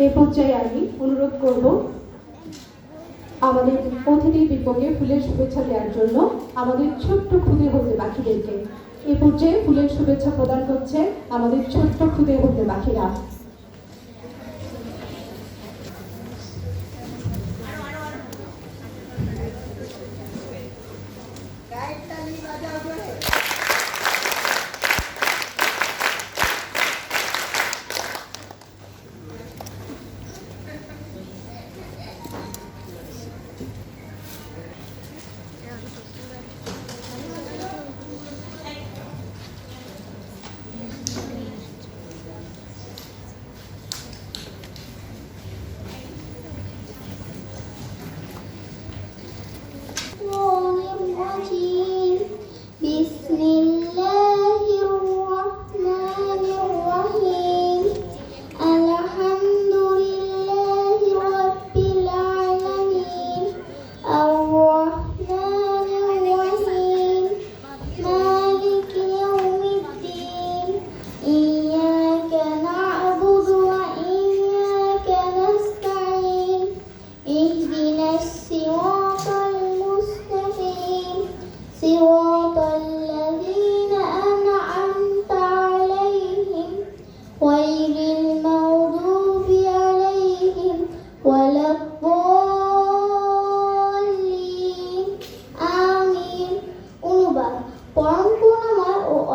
এই পর্যায়ে আমি অনুরোধ করব আমাদের অতিথি বিপক্ষে ফুলের শুভেচ্ছা দেওয়ার জন্য আমাদের ছোট্ট খুদে হতে বাকিদেরকে। এ পর্যায়ে ফুলের শুভেচ্ছা প্রদান করছে আমাদের ছোট্ট খুদে হতে বাকিরা।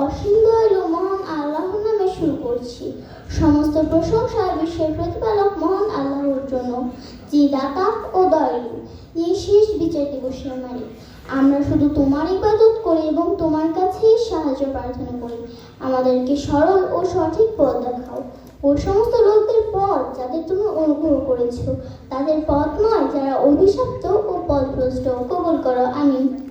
অসীম দয়ালু মহান আল্লাহর নামে শুরু করছি। সমস্ত প্রশংসা বিশ্বের প্রতিপালক মহান আল্লাহর জন্য। যে দাতা ও দয়ালু। যে শেষ বিচার দিবসের মালিক আমরা শুধু তোমার ইবাদত করি এবং তোমার কাছেই সাহায্য প্রার্থনা করি। আমাদেরকে সরল ও সঠিক পথ দেখাও। ও সমস্ত লোকদের পথ যাদের তুমি অনুগ্রহ করেছ, তাদের পথ নয় যারা অভিশপ্ত ও পথভ্রষ্ট। কবুল করো, আমিন।